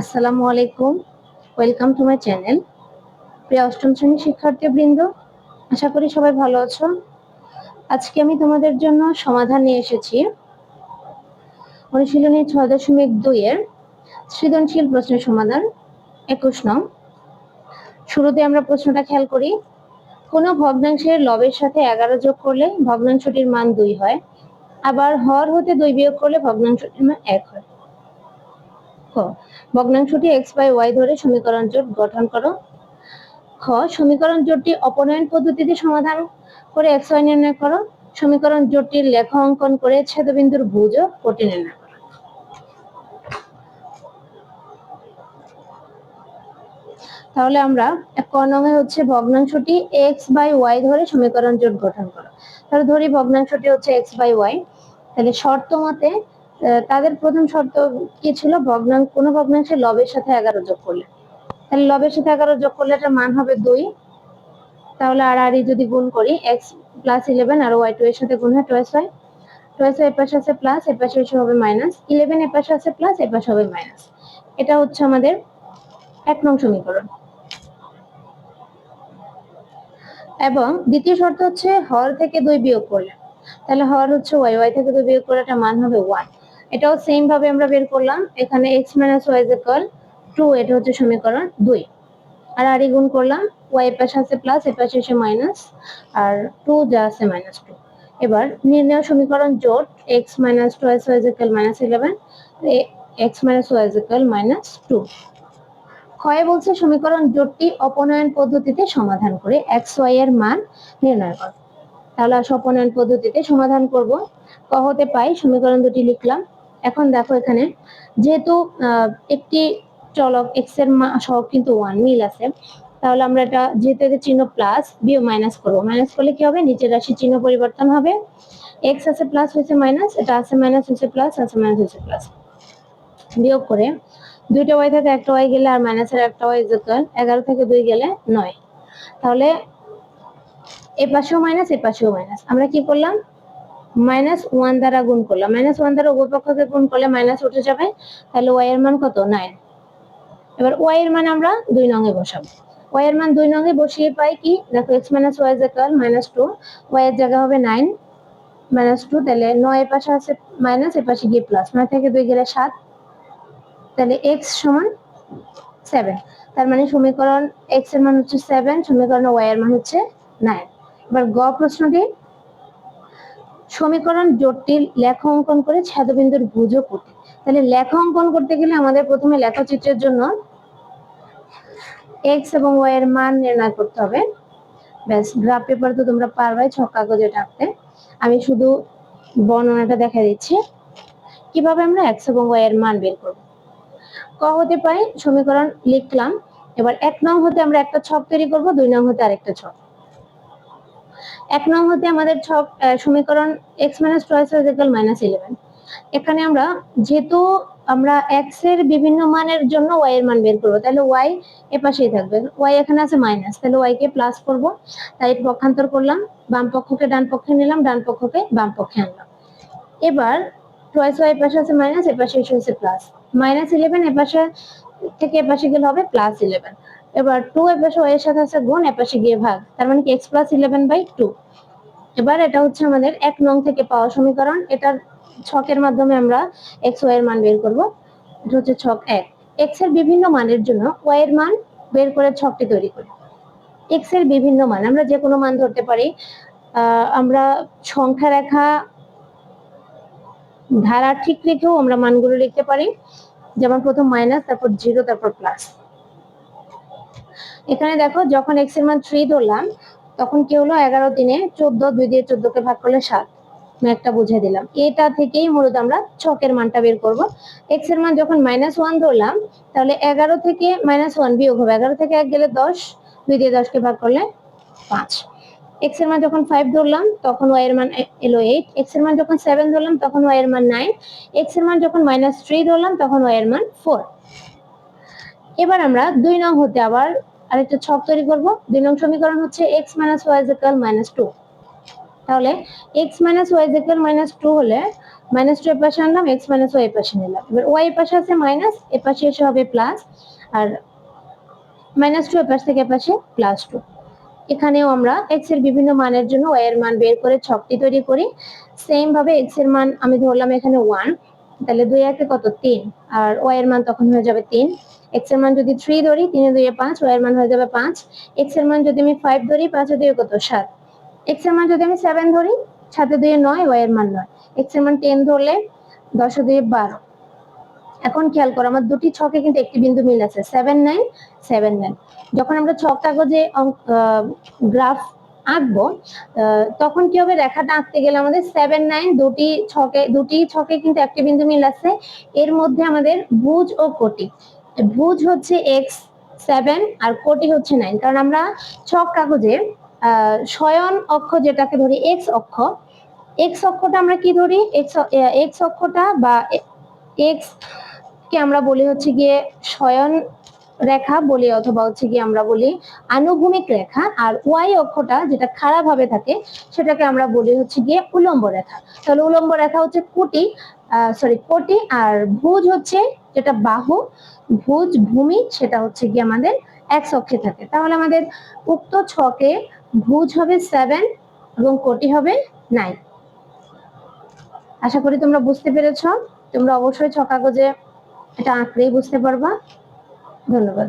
আসসালামু আলাইকুম। Welcome to my channel প্রিয় অষ্টম শ্রেণির শিক্ষার্থীবৃন্দ, আশা করি সবাই ভালো আছো। আজকে আমি তোমাদের জন্য সমাধান নিয়ে এসেছি। অনুশীলনী ছয় দশমিক দুইয়ের সৃজনশীল প্রশ্নের সমাধান, একুশ নং। শুরুতে আমরা প্রশ্নটা খেয়াল করি, কোনো ভগ্নাংশের লবের সাথে এগারো যোগ করলে ভগ্নাংশটির মান দুই হয়? আবার হর হতে দুই বিয়োগ করলে ভগ্নাংশটির মান এক হয়। ভগ্নাংশটি এক্স বাই ওয়াই ধরে সমীকরণ জোট গঠন করো। খ, সমীকরণ জোটটি অপনয়ন পদ্ধতিতে সমাধান করে এক্স ওয়াই নির্ণয় করো। সমীকরণ জোটটির লেখা অঙ্কন করে ছেদবিন্দুর ভুজ ও কোটি নির্ণয় করো। তাহলে আমরা ক নঙে হচ্ছে ভগ্নাংশটি এক্স বাই ওয়াই ধরে সমীকরণ জোট গঠন করো। তাহলে ধরি ভগ্নাংশটি হচ্ছে এক্স বাই ওয়াই তাহলে শর্ত মতে তাদের প্রথম শর্ত কি ছিল? ভগ্নাংশ কোন ভগ্নাংশে লবের সাথে এগারো যোগ করলে। তাহলে লবের সাথে এগারো যোগ করলে এটার মান হবে দুই। তাহলে আর আর যদি গুণ করি এক্স প্লাস ইলেভেন আর ওয়াই টু এর সাথে গুণ হয় টোয়েস ওয়াই টোয়েস ওয়াই পাশে আছে প্লাস এর পাশে এসে হবে মাইনাস ইলেভেন এর পাশে আছে প্লাস এর পাশে হবে মাইনাস এটা হচ্ছে আমাদের এক নং সমীকরণ। এবং দ্বিতীয় শর্ত হচ্ছে হর থেকে দুই বিয়োগ করলে। তাহলে হর হচ্ছে ওয়াই ওয়াই থেকে দুই বিয়োগ করলে এটা মান হবে ওয়ান এটাও সেম ভাবে আমরা বের করলাম। এখানে x minus y is two এটা হচ্ছে সমীকরণ দুই। আর আর গুণ করলাম ওয়াই পাশে আছে প্লাস এর পাশে এসে মাইনাস আর টু যা আছে মাইনাস টু এবার নির্ণয় সমীকরণ জোট x minus two s y equal minus eleven x minus y minus two ক্ষয়ে বলছে সমীকরণ জোটটি অপনয়ন পদ্ধতিতে সমাধান করে এক্স ওয়াই এর মান নির্ণয় কর। তাহলে অপনয়ন পদ্ধতিতে সমাধান করব। ক হতে পাই, সমীকরণ দুটি লিখলাম। এখন দেখো এখানে, যেহেতু একটি চলক এক্সের সহ কিন্তু ওয়ান মিল আছে, তাহলে আমরা এটা, যেহেতু এদের চিহ্ন প্লাস বিও মাইনাস করব। মাইনাস করলে কি হবে? নিচের রাশি চিহ্ন পরিবর্তন হবে। এক্স আছে প্লাস হয়েছে মাইনাস এটা আছে মাইনাস হয়েছে প্লাস আছে মাইনাস হয়েছে প্লাস বিয়োগ করে, দুইটা ওয়াই থেকে একটা ওয়াই গেলে আর মাইনাসের একটা ওয়াই ইকুয়াল এগারো থেকে দুই গেলে নয়। তাহলে, এ পাশেও মাইনাস এ পাশেও মাইনাস আমরা কি করলাম? মাইনাস ওয়ান দ্বারা গুণ করলাম মাইনাস ওয়ান দ্বারা উভয় পক্ষকে গুণ করলে মাইনাস উঠে যাবে, তাহলে ওয়াই এর মান কত? নাইন। এবার ওয়াই এর মান আমরা দুই নঙে বসাবো। ওয়াই এর মান দুই নঙে বসিয়ে পাই কি? দেখো x minus y equal minus two y এর জায়গা হবে নাইন মাইনাস টু তাহলে নয় এর পাশে আছে মাইনাস এর পাশে গিয়ে প্লাস নয় থেকে দুই গেলে সাত, তাহলে এক্স সমান সেভেন তার মানে সমীকরণ এক্সের মান হচ্ছে সেভেন সমীকরণ ওয়াই এর মান হচ্ছে নাইন এবার গ প্রশ্নটি সমীকরণ জটিল, লেখা অঙ্কন করে ছেদবিন্দুর ভুজ করতে। তাহলে লেখা অঙ্কন করতে গেলে আমাদের প্রথমে লেখচিত্রের জন্য এক্স এবং ওয়াই এর মান নির্ণয় করতে হবে। ব্যাস গ্রাফ পেপার তো তোমরা পারবাই, ছক কাগজে টাকতে আমি শুধু বর্ণনাটা দেখা দিচ্ছি। কীভাবে আমরা এক্স এবং ওয়াই এর মান বের করব? ক হতে পারে, সমীকরণ লিখলাম। এবার এক নং হতে আমরা একটা ছক তৈরি করব, দুই নং হতে আরেকটা ছক। এক নং হতে আমাদের ছক সমীকরণ x minus twelve equal minus eleven এখানে আমরা যেহেতু আমরা এক্সের বিভিন্ন মানের জন্য ওয়াই এর মান বের করব, তাহলে ওয়াই এ পাশেই থাকবে। ওয়াই এখানে আছে মাইনাস তাহলে ওয়াই কে প্লাস করব। তাই পক্ষান্তর করলাম, বাম পক্ষকে ডান পক্ষে নিলাম, ডান পক্ষকে বাম পক্ষে আনলাম। এবার টয়েস ওয়াই পাশে আছে মাইনাস এ পাশে এসে হচ্ছে প্লাস মাইনাস ইলেভেন এ পাশে থেকে এ পাশে গেলে হবে প্লাস ইলেভেন এবার টু এ পাশে ওয়াই এর সাথে আছে গুণ এ পাশে গিয়ে ভাগ। তার মানে কি? X plus eleven by two এবার এটা হচ্ছে আমাদের এক নং থেকে পাওয়া সমীকরণ। এটার ছকের মাধ্যমে আমরা এক্স ওয়াই এর মান বের করব। এটা হচ্ছে ছক এক। এক্সের বিভিন্ন মানের জন্য ওয়াই এর মান বের করে ছকটি তৈরি করি। এক্সের বিভিন্ন মান, আমরা যে কোনো মান ধরতে পারি। আমরা সংখ্যা রেখা ধারা ঠিক রেখেও আমরা মানগুলো লিখতে পারি। যেমন প্রথম মাইনাস তারপর জিরো তারপর প্লাস এখানে দেখো, যখন এক্সের মান থ্রি ধরলাম, তখন কি হলো? এগারো দিনে চোদ্দ, দুই দিয়ে চোদ্দকে ভাগ করলে সাত। একটা বুঝে দিলাম। এটা থেকেই মূলত আমরা ছকের মানটা বের করব। এক্সের মান যখন মাইনাস ওয়ান ধরলাম, তাহলে এগারো থেকে মাইনাস ওয়ান বিয়োগ হবে। এগারো থেকে এক গেলে দশ, দুই দিয়ে দশকে ভাগ করলে পাঁচ। এক্সের মান যখন ফাইভ ধরলাম, তখন ওয়াই এর মান এলো এইট এক্সের মান যখন সেভেন ধরলাম, তখন ওয়াই এর মান নাইন এক্সের মান যখন মাইনাস থ্রি ধরলাম, তখন ওয়াই এর মান ফোর এবার আমরা দুই নং হতে আবার আরেকটা ছক তৈরি করব। দুই নং সমীকরণ হচ্ছে x minus y equal minus two তাহলে x minus y equal minus two হলে মাইনাস টু এর পাশে আনলাম এক্স মাইনাস ওয়াই পাশে নিলাম। এবার ওয়াই পাশে আছে মাইনাস এ পাশে এসে হবে প্লাস আর মাইনাস টু এর পাশ থেকে এ পাশে প্লাস টু এখানেও আমরা এক্সের বিভিন্ন মানের জন্য ওয়াই এর মান বের করে ছকটি তৈরি করি। সেম ভাবে এক্সের মান আমি ধরলাম এখানে ওয়ান তাহলে দুই একে কত? তিন। আর ওয়াই এর মান তখন হয়ে যাবে তিন। এক্সের মান যদি থ্রি ধরি, তিনে দুইয়ে পাঁচ ওয়াই এর মান হয়ে যাবে পাঁচ। এক্সের মান যদি আমি ফাইভ ধরি, পাঁচে দুইয়ে কত? সাত। এক্সের মান যদি আমি সেভেন ধরি সাথে দুইয়ে নয় ওয়াই এর মান নয়। এক্সের মান টেন ধরলে, দশ দুইয়ে বারো। এখন খেয়াল করো, আমার দুটি ছকে কিন্তু একটি বিন্দু মিল আছে সেভেন নাইন সেভেন নাইন যখন আমরা ছক কাগজে গ্রাফ আঁকবো তখন কি হবে? রেখাটা আঁকতে গেলে আমাদের সেভেন নাইন দুটি ছকে দুটি ছকে কিন্তু একটি বিন্দু মিল আছে। এর মধ্যে আমাদের ভুজ ও কোটি ভুজ হচ্ছে এক্স সেভেন আর কোটি হচ্ছে নাইন কারণ আমরা ছক কাগজে শয়ন অক্ষ যেটাকে ধরি এক্স অক্ষ এক্স অক্ষটা আমরা কি ধরি? এক্স অক্ষটা বা এক্স কে আমরা বলি হচ্ছে গিয়ে শয়ন রেখা বলি, অথবা হচ্ছে গিয়ে আমরা বলি আনুভূমিক রেখা। আর ওয়াই অক্ষটা যেটা খারাপ ভাবে থাকে, সেটাকে আমরা বলি হচ্ছে গিয়ে উলম্ব রেখা। তাহলে উলম্ব রেখা হচ্ছে কোটি সরি কোটি আর ভুজ হচ্ছে যেটা বাহু, ভুজ ভূমি সেটা হচ্ছে গিয়ে আমাদের এক অক্ষে থাকে। তাহলে আমাদের উক্ত ছকে ভুজ হবে সেভেন এবং কোটি হবে নাইন আশা করি তোমরা বুঝতে পেরেছ। তোমরা অবশ্যই ছকাগজে এটা আঁকলেই বুঝতে পারবা। ধন্যবাদ।